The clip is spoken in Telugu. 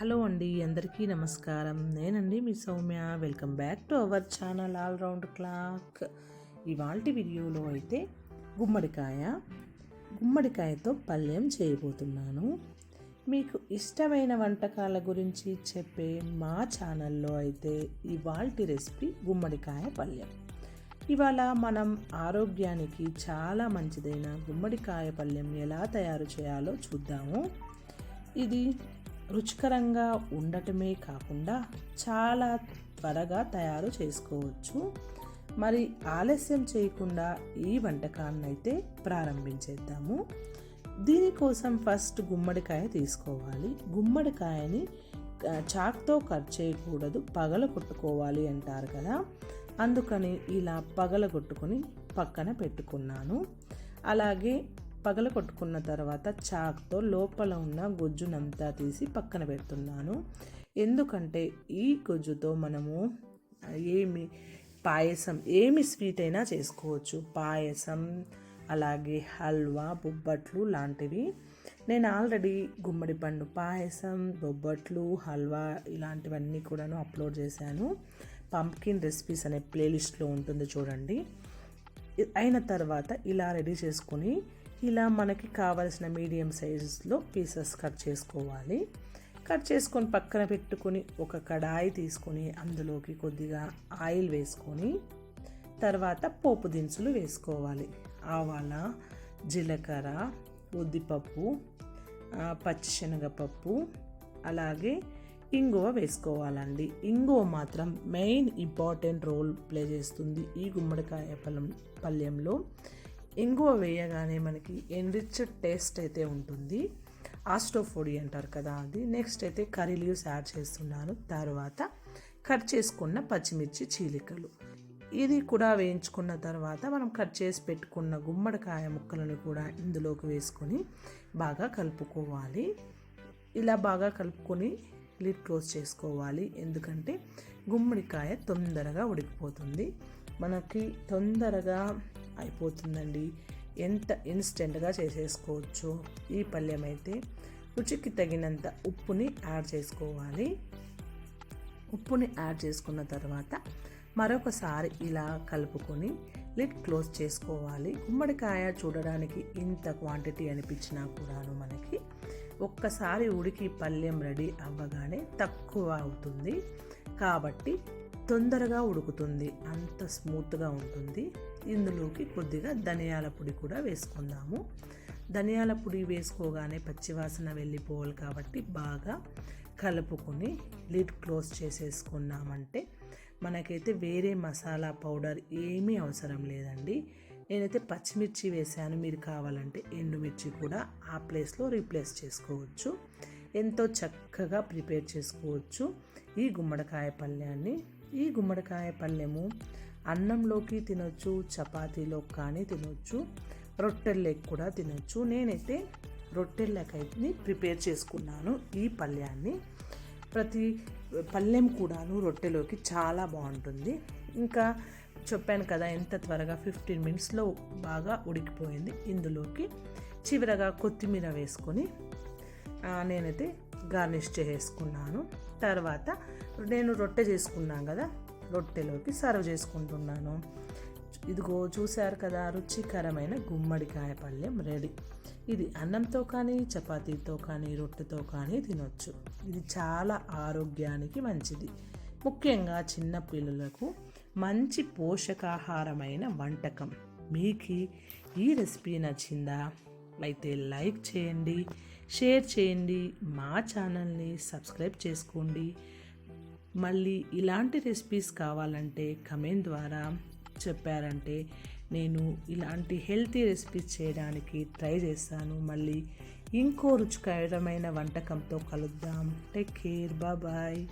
హలో అండి అందరికీ నమస్కారం. నేనండి మీ Sowmya. Welcome back to our channel all round clock ఇవాళ వీడియోలో అయితే గుమ్మడికాయ గుమ్మడికాయతో పళ్ళెం చేయబోతున్నాను. మీకు ఇష్టమైన వంటకాల గురించి చెప్పే మా ఛానల్లో అయితే ఇవాళ రెసిపీ గుమ్మడికాయ పళ్ళెం. ఇవాళ మనం ఆరోగ్యానికి చాలా మంచిదైన గుమ్మడికాయ పళ్ళెం ఎలా తయారు చేయాలో చూద్దాము. ఇది రుచికరంగా ఉండటమే కాకుండా చాలా త్వరగా తయారు చేసుకోవచ్చు. మరి ఆలస్యం చేయకుండా ఈ వంటకాన్ని అయితే ప్రారంభించేద్దాము దీనికోసం ఫస్ట్ గుమ్మడికాయ తీసుకోవాలి. గుమ్మడికాయని చాక్తో కట్ చేయకూడదు పగల కొట్టుకోవాలి అంటారు కదా. అందుకని ఇలా పగల కొట్టుకొని పక్కన పెట్టుకున్నాను. అలాగే పగల కొట్టుకున్న తర్వాత చాక్తో లోపల ఉన్న గుజ్జునంతా తీసి పక్కన పెడుతున్నాను. ఎందుకంటే ఈ గుజ్జుతో మనము ఏమి పాయసం ఏమి స్వీట్ అయినా చేసుకోవచ్చు. పాయసం అలాగే హల్వా బొబ్బట్లు లాంటివి. నేను ఆల్రెడీ గుమ్మడి పండు పాయసం బొబ్బట్లు హల్వా ఇలాంటివన్నీ కూడాను అప్లోడ్ చేశాను. పంప్కిన్ రెసిపీస్ అనే ప్లేలిస్ట్లో ఉంటుంది చూడండి. అయిన తర్వాత ఇలా రెడీ చేసుకొని ఇలా మనకి కావలసిన మీడియం సైజులో పీసెస్ కట్ చేసుకోవాలి. కట్ చేసుకొని పక్కన పెట్టుకొని ఒక కడాయి తీసుకొని అందులోకి కొద్దిగా ఆయిల్ వేసుకొని తర్వాత పోపు దినుసులు వేసుకోవాలి. ఆవాల జీలకర్ర ఉద్దిపప్పు పచ్చిశనగపప్పు అలాగే ఇంగువ వేసుకోవాలండి. ఇంగువ మాత్రం మెయిన్ ఇంపార్టెంట్ రోల్ ప్లే చేస్తుంది ఈ గుమ్మడికాయ పళ్ళం పళ్ళెంలో. ఇంగువ వేయగానే మనకి ఎన్రిచ్ టేస్ట్ అయితే ఉంటుంది. ఆస్టోఫోడి అంటారు కదా అది. నెక్స్ట్ అయితే కర్రీ లీవ్స్ యాడ్ చేస్తున్నాను. తర్వాత కట్ చేసుకున్న పచ్చిమిర్చి చీలికలు. ఇది కూడా వేయించుకున్న తర్వాత మనం కట్ చేసి పెట్టుకున్న గుమ్మడికాయ ముక్కలను కూడా ఇందులోకి వేసుకొని బాగా కలుపుకోవాలి. ఇలా బాగా కలుపుకొని లిడ్ క్లోజ్ చేసుకోవాలి. ఎందుకంటే గుమ్మడికాయ తొందరగా ఉడికిపోతుంది. మనకి తొందరగా అయిపోతుందండి. ఎంత ఇన్స్టెంట్గా చేసేసుకోవచ్చు ఈ పళ్ళెం అయితే రుచికి తగినంత ఉప్పుని యాడ్ చేసుకోవాలి. ఉప్పుని యాడ్ చేసుకున్న తర్వాత మరొకసారి ఇలా కలుపుకొని లిడ్ క్లోజ్ చేసుకోవాలి. గుమ్మడికాయ చూడడానికి ఇంత క్వాంటిటీ అనిపించినా కూడాను మనకి ఒక్కసారి ఉడికి పళ్ళెం రెడీ అవ్వగానే తక్కువ అవుతుంది. కాబట్టి తొందరగా ఉడుకుతుంది. అంత స్మూత్గా ఉంటుంది. ఇందులోకి కొద్దిగా ధనియాల పొడి కూడా వేసుకుందాము. ధనియాల పొడి వేసుకోగానే పచ్చివాసన వెళ్ళిపోవాలి కాబట్టి బాగా కలుపుకొని లిడ్ క్లోజ్ చేసేసుకున్నామంటే మనకైతే వేరే మసాలా పౌడర్ ఏమీ అవసరం లేదండి. నేనైతే పచ్చిమిర్చి వేసాను మీరు కావాలంటే ఎండుమిర్చి కూడా ఆ ప్లేస్లో రీప్లేస్ చేసుకోవచ్చు. ఎంతో చక్కగా ప్రిపేర్ చేసుకోవచ్చు. ఈ గుమ్మడికాయ పళ్ళ్యాన్ని ఈ గుమ్మడికాయ పళ్ళెము అన్నంలోకి తినొచ్చు చపాతీలో కానీ తినొచ్చు రొట్టెల్లోకి కూడా తినొచ్చు. నేనైతే రొట్టెల్లకైతే ప్రిపేర్ చేసుకున్నాను ఈ పళ్ళ్యాన్ని ప్రతి పళ్ళెం కూడాను రొట్టెలోకి చాలా బాగుంటుంది. ఇంకా చెప్పాను కదా ఎంత త్వరగా ఫిఫ్టీన్ మినిట్స్లో బాగా ఉడికిపోయింది. ఇందులోకి చివరగా కొత్తిమీర వేసుకొని నేనైతే గార్నిష్ చేసుకున్నాను తర్వాత నేను రొట్టె చేసుకున్నాను కదా రొట్టెలోకి సర్వ్ చేసుకుంటున్నాను. ఇదిగో చూశారు కదా రుచికరమైన గుమ్మడికాయ పళ్ళెం రెడీ ఇది అన్నంతో కానీ చపాతీతో కానీ రొట్టెతో కానీ తినొచ్చు. ఇది చాలా ఆరోగ్యానికి మంచిది. ముఖ్యంగా చిన్న పిల్లలకు మంచి పోషకాహారమైన వంటకం. మీకు ఈ రెసిపీ నచ్చిందా? అయితే లైక్ చేయండి. షేర్ చేయండి మా ఛానల్ని సబ్స్క్రైబ్ చేసుకోండి. మళ్ళీ ఇలాంటి రెసిపీస్ కావాలంటే కమెంట్ ద్వారా చెప్పారంటే నేను ఇలాంటి హెల్తీ రెసిపీస్ చేయడానికి ట్రై చేస్తాను. మళ్ళీ ఇంకో రుచికరమైన వంటకంతో కలుద్దాం. Take care. బాయ్